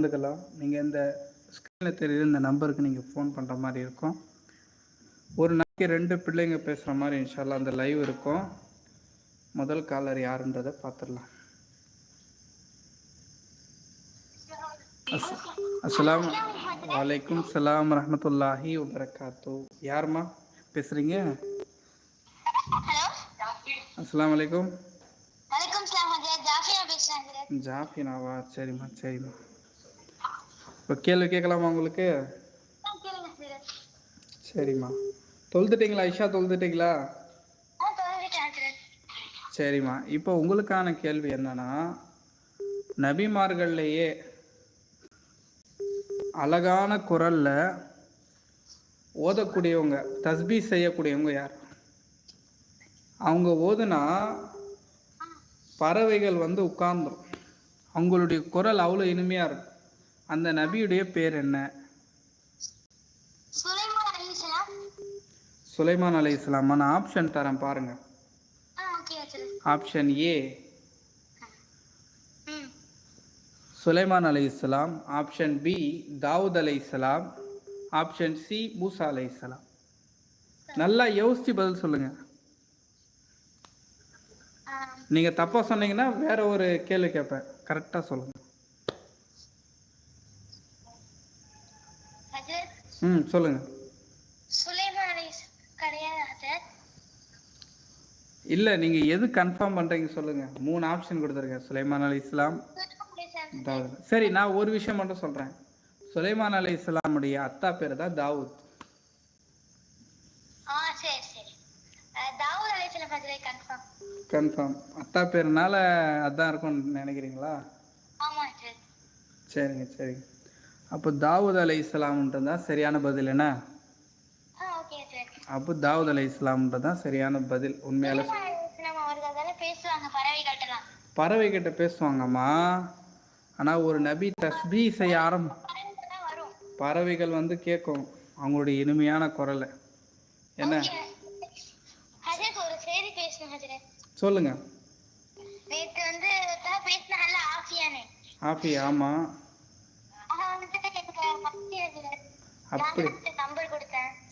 கலந்துக்கலாம் நீங்கள் இந்த ஸ்க்ரீனில் தெரியுற இந்த நம்பருக்கு நீங்கள் ஃபோன் பண்ணுற மாதிரி இருக்கும். ஒரு நாளைக்கு ரெண்டு பிள்ளைங்க பேசுகிற மாதிரி இன்ஷால்லா அந்த லைவ் இருக்கும். முதல் காலர் யாருன்றதை பார்த்துடலாம் அஸ் அஸ்லாம் வலைக்கும் சலாம் ரஹமத்துல்லாஹி வபரகாத்து. யாரும்மா பேசுகிறீங்க ஹலோ? அஸ்லாம் வலைக்கும் ஜாஃபினாவா? சரிம்மா சரிம்மா. இப்போ கேள்வி கேட்கலாமா உங்களுக்கு? சரிம்மா. தொழுதுட்டீங்களா ஐஷா தொழுதுட்டீங்களா? சரிம்மா. இப்போ உங்களுக்கான கேள்வி என்னன்னா நபிமார்கள்லேயே அழகான குரல்ல ஓதக்கூடியவங்க தஸ்பீ செய்யக்கூடியவங்க யார்? அவங்க ஓதுனா பறவைகள் வந்து உட்கார்ந்துரும். அவங்களுடைய குரல் அவ்வளோ இனிமையாக இருக்கும். அந்த நபியுடைய பேர் என்ன? சுலைமான் அலை இஸ்லாமா. நான் ஆப்ஷன் தரேன் பாருங்க. ஆப்ஷன் ஏ சுலைமான் அலை இஸ்லாம். ஆப்ஷன் பி தாவூத் அலை இஸ்லாம். ஆப்ஷன் சி மூசா அலை இஸ்லாம். நல்லா யோசிச்சு பதில் சொல்லுங்க. நீங்க தப்பா சொன்னீங்கன்னா வேற ஒரு கேள்வி கேட்பேன். கரெக்டா சொல்லுங்க. ம் சொல்லுங்க. சுலைமான் கிடையாது. இல்ல நீங்க எது கன்ஃபார்ம் பண்றீங்க சொல்லுங்க. மூணு ஆப்ஷன் கொடுத்துருக்கேன். சுலைமான் அலை இஸ்லாம். தாவூத். சரி நான் ஒரு விஷயம் மட்டும் சொல்றேன். சுலைமான் அலை இஸ்லாமுடைய அத்தா பேர் தான் தாவூத். கன்ஃபார்ம் அத்தா பேருனால அதான் இருக்கும்னு நினைக்கிறீங்களா? சரிங்க சரிங்க. அப்போ தாவூத் அலை இஸ்லாம்ன்றது தான் சரியான பதில் என்ன? அப்போ தாவூத் அலை இஸ்லாம்ன்றது தான் சரியான பதில் உண்மையால. பறவை கிட்ட பேசுவாங்கம்மா. ஆனால் ஒரு நபி தஸ்பீ செய்ய ஆரம் பறவைகள் வந்து கேட்கும் அவங்களுடைய இனிமையான குரலை. என்ன? சொல்லுங்க. நேத்து வந்து ஆஃபியானே அப்படி.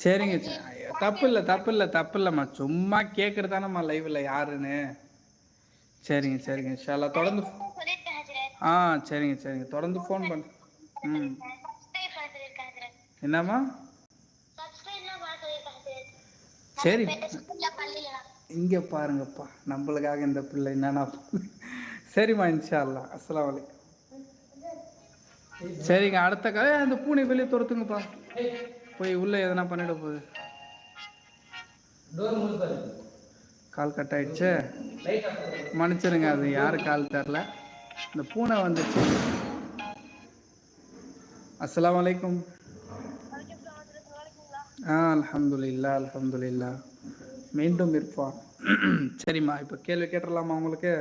சரிங்க சரி. தப்பு இல்லை தப்பு இல்லை தப்பு இல்லைம்மா சும்மா கேட்குறதானம்மா லைவில் யாருன்னு. சரிங்க சரிங்க. ஷாலா தொடர்ந்து ஆ சரிங்க சரிங்க. தொடர்ந்து ஃபோன் பண்ண ம். என்னம்மா? சரி. இங்கே பாருங்கப்பா. நம்மளுக்காக இந்த பிள்ளை என்னன்னா சரிம்மா இன்ஷா அல்லா அஸ்ஸலாமு அலைக்கும். சரிங்க அடுத்த கதை. அந்த பூனை வெளியே துரத்துங்கப்பா. போய் உள்ளே எதனா பண்ணிட போகுது. கால் கட் ஆயிடுச்சு. மன்னிச்சிருங்க அது யாரு கால் தெரில. இந்த பூனை வந்துச்சு. அஸ்ஸலாமு அலைக்கும். ஆ அல்ஹம்துலில்லா அல்ஹம்துலில்லா மீண்டும் இருப்பான் சரிம்மா இப்போ கேள்வி கேட்டுடலாமா உங்களுக்கு?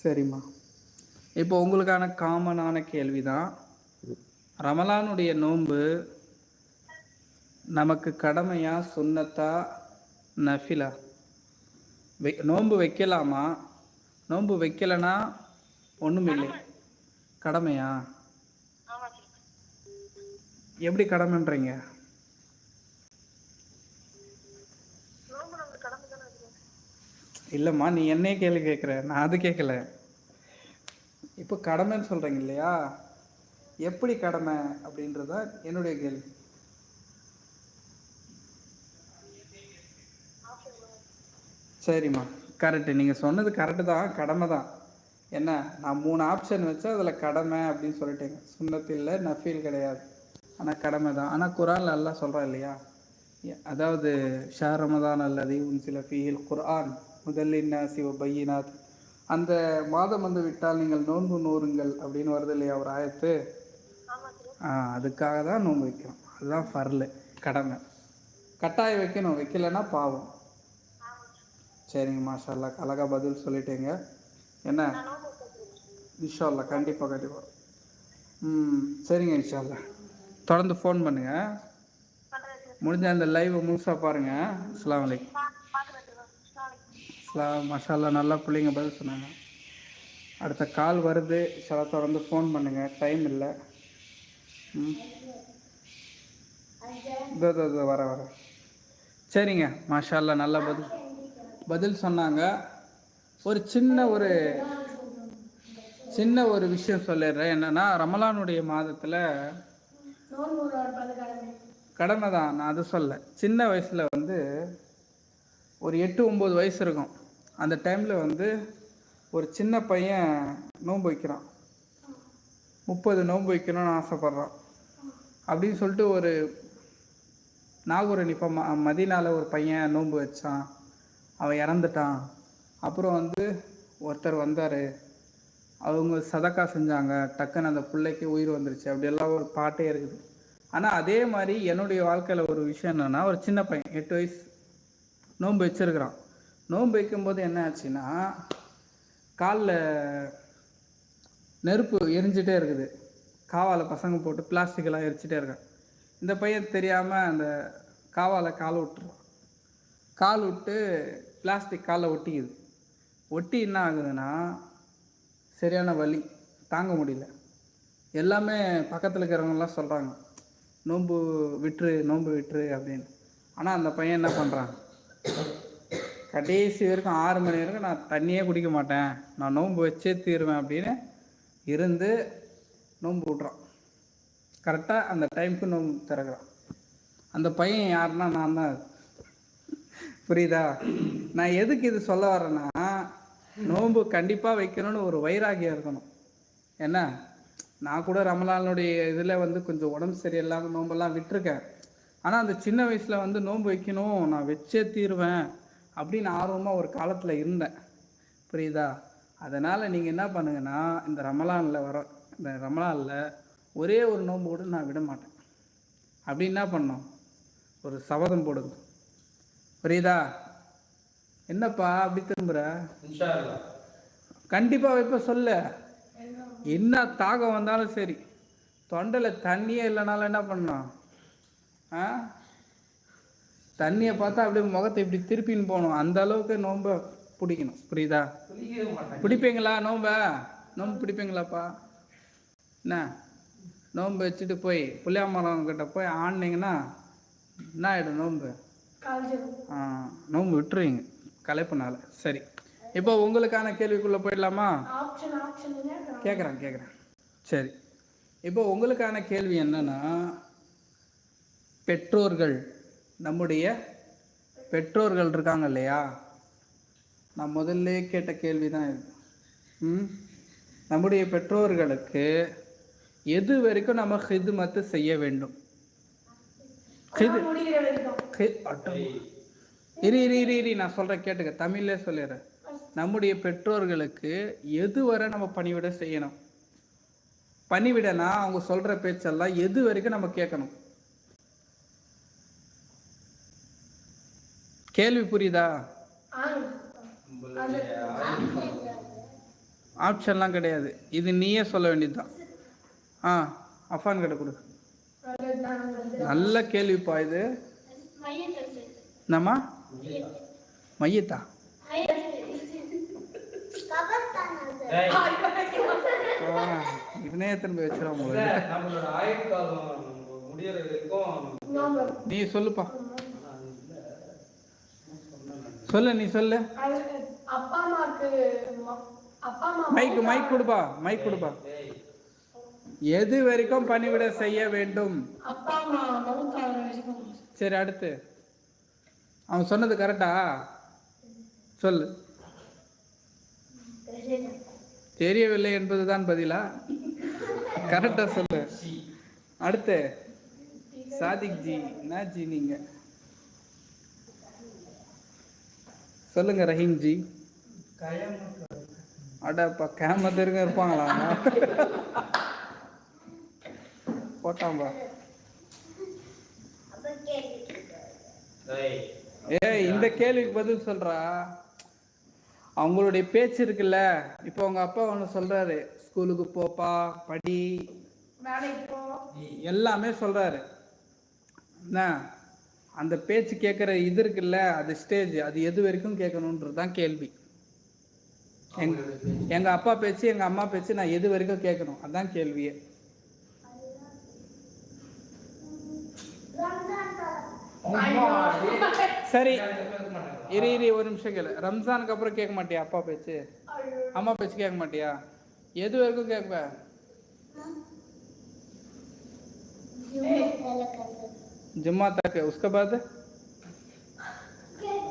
சரிம்மா. இப்போ உங்களுக்கான காமனான கேள்வி தான் ரமலானுடைய நோன்பு நமக்கு கடமையா சுண்ணத்தா நஃபிலா? வை நோன்பு வைக்கலாமா? நோன்பு வைக்கலைன்னா ஒன்றும் இல்லை. கடமையா? எப்படி கடமைன்றீங்க? இல்லைம்மா நீ என்னையே கேள்வி கேட்குற. நான் அது கேட்கல. இப்போ கடமைன்னு சொல்கிறீங்க இல்லையா? எப்படி கடமை அப்படின்றது தான் என்னுடைய கேள்வி. சரிம்மா. கரெக்டு நீங்கள் சொன்னது கரெக்டு தான். கடமை தான். என்ன? நான் மூணு ஆப்ஷன் வச்சு அதில் கடமை அப்படின்னு சொல்லிட்டேங்க. சுண்ணத்தில் இல்லை நஃபீல் கிடையாது. ஆனால் கடமை தான். ஆனால் குரான் எல்லாம் சொல்கிறா இல்லையா? அதாவது ஷா ரமதான் அல்லது உன் சில ஃபீல் குர்ஆன் முதலின் நாசி பையினாத். அந்த மாதம் வந்து விட்டால் நீங்கள் நோன்பு நூறுங்கள் அப்படின்னு வருது இல்லையா ஒரு ஆயத்து? அதுக்காக தான் நோன்பு வைக்கிறோம். அதுதான் ஃபர்லு கடமை. கட்டாயம் வைக்கணும். வைக்கலைன்னா பாவம். சரிங்க மாஷா அல்லாஹ் பதில் சொல்லிட்டீங்க. என்ன? இன்ஷா கண்டிப்பாக கண்டிப்பாக ம் சரிங்க இன்ஷா தொடர்ந்து ஃபோன் பண்ணுங்கள் முடிஞ்ச அந்த லைவை முழுசாக பாருங்கள் அஸ்லாம் வலைக்கம் அஸ்லாம் மஷாலா நல்லா பிள்ளைங்க பதில் சொன்னாங்க. அடுத்த கால் வருது. சில தொடர்ந்து ஃபோன் பண்ணுங்கள் டைம் இல்லை. இதோ இதோ வர வர. சரிங்க. மாஷால்லா நல்ல பதில். பதில் சொன்னாங்க. ஒரு சின்ன ஒரு சின்ன ஒரு விஷயம் சொல்லிடுறேன். என்னன்னா ரமலானுடைய மாதத்தில் கடமை தான். நான் அது சொல்ல சின்ன வயசில் வந்து ஒரு எட்டு ஒம்பது வயசு இருக்கும். அந்த டைமில் வந்து ஒரு சின்ன பையன் நோன்பு வைக்கிறான். முப்பது நோன்பு வைக்கணும்னு ஆசைப்பட்றான். அப்படின்னு சொல்லிட்டு ஒரு நாகூர் இப்போ ம மதினால ஒரு பையன் நோன்பு வச்சான். அவன் இறந்துட்டான். அப்புறம் வந்து ஒருத்தர் வந்தார். அவங்க சதக்கா செஞ்சாங்க. டக்குன்னு அந்த பிள்ளைக்கு உயிர் வந்துருச்சு. அப்படியெல்லாம் ஒரு பாட்டே இருக்குது. ஆனால் அதே மாதிரி என்னுடைய வாழ்க்கையில் ஒரு விஷயம் என்னென்னா ஒரு சின்ன பையன் எட்டு வயசு நோன்பு வச்சிருக்கிறான். நோன்பு வைக்கும்போது என்ன ஆச்சுன்னா காலில் நெருப்பு எரிஞ்சிட்டே இருக்குது. காவால பசங்க போட்டு பிளாஸ்டிக்கெல்லாம் எரிச்சிட்டே இருக்கான். இந்த பையன் தெரியாமல் அந்த காவால கால் விட்டுறான். கால் விட்டு பிளாஸ்டிக் காலில் ஒட்டிக்குது. ஒட்டி என்ன ஆகுதுன்னா சரியான வலி தாங்க முடியல. எல்லாமே பக்கத்தில் இருக்கிறவங்கலாம் சொல்கிறாங்க நோன்பு விட்டுரு நோன்பு விட்டுரு அப்படின்னு. ஆனால் அந்த பையன் என்ன பண்ணுறான் கடைசி வரைக்கும் ஆறு மணி வரைக்கும் நான் தண்ணியே குடிக்க மாட்டேன். நான் நோன்பு வச்சே தீருவேன் அப்படின்னு இருந்து நோன்பு விட்றான். கரெக்டாக அந்த டைமுக்கு நோன்பு திறக்கிறான். அந்த பையன் யாருன்னா நான் தான். புரியுதா? நான் எதுக்கு இது சொல்ல வரேன்னா நோன்பு கண்டிப்பாக வைக்கணும்னு ஒரு வைராகியம் இருக்கணும். என்ன? நான் கூட ரமலானுடைய இதில் வந்து கொஞ்சம் உடம்பு சரியில்லாமல் நோன்பெல்லாம் விட்டுருக்கேன். ஆனால் அந்த சின்ன வயசில் வந்து நோன்பு வைக்கணும் நான் வச்சே தீருவேன் அப்படின்னு ஆர்வமாக ஒரு காலத்தில் இருந்தேன். புரியுதா? அதனால் நீங்கள் என்ன பண்ணுங்கன்னா இந்த ரமலானில் வர இந்த ரமலானில் ஒரே ஒரு நோன்பு கூட நான் விட மாட்டேன். அப்படி என்ன பண்ணோம் ஒரு சபதம் போடுங்க. புரியுதா? என்னப்பா அப்படி திரும்புற? கண்டிப்பாக வைப்ப சொல்ல. என்ன தாகம் வந்தாலும் சரி. தொண்டையில் தண்ணியே இல்லைனாலும் என்ன பண்ணோம் ஆ? தண்ணியை பார்த்தா அப்படியே முகத்தை இப்படி திருப்பின்னு போகணும். அந்த அளவுக்கு நோம்ப பிடிக்கணும். புரியுதா? பிடிப்பீங்களா நோம்ப நோம்பு பிடிப்பீங்களாப்பா? என்ன? நோன்பு வச்சுட்டு போய் புளியாமரம் கிட்ட போய் ஆடினீங்கன்னா என்ன ஆகிடும் நோன்பு? ஆ, நோன்பு விட்டுருவீங்க கலைப்புனால சரி. இப்போ உங்களுக்கான கேள்விக்குள்ளே போயிடலாமா? கேட்குறேன் கேட்குறேன் சரி. இப்போ உங்களுக்கான கேள்வி என்னன்னா பெற்றோர்கள் நம்முடைய பெற்றோர்கள் இருக்காங்க இல்லையா? நான் முதல்ல கேட்ட கேள்வி தான் இது. ம்? நம்முடைய பெற்றோர்களுக்கு எது வரைக்கும் நம்ம ஹிதுமத்து செய்ய வேண்டும். இரு இரு இரு இரு நான் சொல்கிறேன் கேட்டுக்க. தமிழ்லே சொல்லிடுறேன். நம்முடைய பெற்றோர்களுக்கு எது வரை நம்ம பணிவிட செய்யணும்? பணிவிடனா அவங்க சொல்கிற பேச்செல்லாம் எது வரைக்கும் நம்ம கேட்கணும்? கேள்வி புரியுதா? ஆப்ஷன்லாம் கிடையாது. இது நீயே சொல்ல வேண்டியதுதான். ஆ அஃபான் கிட்ட கொடு. நல்ல கேள்விப்பா இது. என்னம்மா? மையத்தா? இவனே திரும்ப வச்சிடும் உங்களுக்கு நீ சொல்லுப்பா. சொல்லு நீ சொல்லு. மைக் மைக் கொடுப்பா மைக் கொடுப்பா. எது வரைக்கும் பணிவிட செய்ய வேண்டும்? சரி அடுத்து. அவன் சொன்னது கரெக்டா சொல்லு. தெரியவில்லை என்பதுதான் பதிலா? கரெக்டா சொல்லு. அடுத்து. சாதிக் ஜி என்ன ஜி நீங்க? சொல்லுங்க ரஹீம் ஜி அடப்பா கேமத்திருங்க இருப்பாங்களா? போட்டாம்பா ஏய் இந்த கேள்விக்கு பதில் சொல்றா. அவங்களுடைய பேச்சு இருக்குல்ல இப்போ உங்க அப்பா ஒன்று சொல்றாரு. ஸ்கூலுக்கு போப்பா படி. எல்லாமே சொல்றாரு. என்ன? அந்த பேச்சு கேட்குற இது இருக்குல்ல அது ஸ்டேஜ் அது எது வரைக்கும் கேட்கணுன்றது தான் கேள்வி. எங் எங்கள் அப்பா பேச்சு எங்கள் அம்மா பேச்சு நான் எது வரைக்கும் கேட்கணும்? அதான் கேள்வியே. சரி இரு இரு ஒரு நிமிஷம் கேளு. ரம்ஜானுக்கு அப்புறம் கேட்க மாட்டியா? அப்பா பேச்சு. அம்மா பேச்சு கேட்க மாட்டியா? எது வரைக்கும் கேட்ப? ஜும்மா தக்கு. உஸ்க பாத்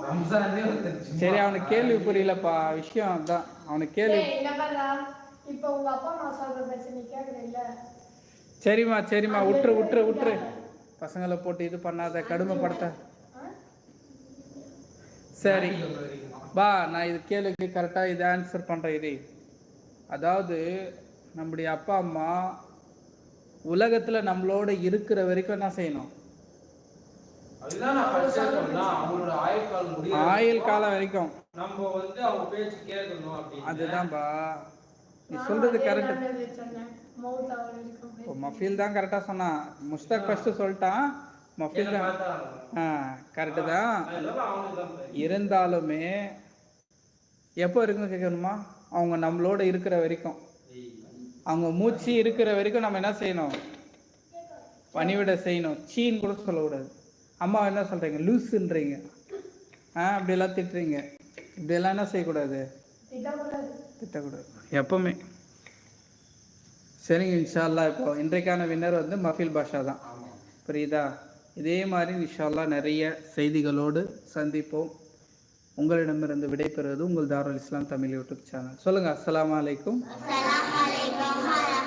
ரம்ஜானே வந்துருச்சு சரி அவனுக்கு கேள்வி புரியலப்பா. விஷயம் அதான். அவனுக்கு கேள்வி சரிம்மா சரிம்மா. விட்டுரு விட்டுரு விட்டுரு பசங்களை போட்டு இது பண்ணாத கடுமைப்படுத்த. சரி. பா நான் இது கேள்விக்கு கரெக்டாக இது ஆன்சர் பண்ணுறேன் இது அதாவது நம்முடைய அப்பா அம்மா உலகத்தில் நம்மளோட இருக்கிற வரைக்கும் என்ன செய்யணும்? ஆயுள் காலம் முடிய ஆயுள் காலம் வரைக்கும். நம்ம வந்து அவங்க பேச்சு கேட்கணும் அதுதான்பா. நீ சொல்றது கரெக்டு இப்போ மஃபீல் தான் கரெக்டாக சொன்னான் முஸ்தாக் ஃபஸ்ட்டு சொல்லிட்டான். மஃபீல் தான். ஆ கரெக்டு தான். இருந்தாலுமே எப்போ இருக்குன்னு கேட்கணுமா? அவங்க நம்மளோட இருக்கிற வரைக்கும். அவங்க மூச்சு இருக்கிற வரைக்கும் நம்ம என்ன செய்யணும்? பணிவிட செய்யணும். சீன் கூட சொல்லக்கூடாது. அம்மா என்ன சொல்கிறீங்க லூஸுன்றீங்க ஆ அப்படியெல்லாம் திட்டுறீங்க. இப்படியெல்லாம் என்ன செய்யக்கூடாது? திட்டக்கூடாது. எப்பவுமே. சரிங்க இன்ஷால்லா இப்போ இன்றைக்கான வின்னர் வந்து மஃபில் பாஷா தான். புரியுதா? இதே மாதிரி இன்ஷால்லா நிறைய செய்திகளோடு சந்திப்போம். உங்களிடமிருந்து விடைபெறுவது உங்கள் தாருல் இஸ்லாம் தமிழ் யூடியூப் சேனல். சொல்லுங்கள் அஸ்லாம் அலைக்கும். அலைக்கும்.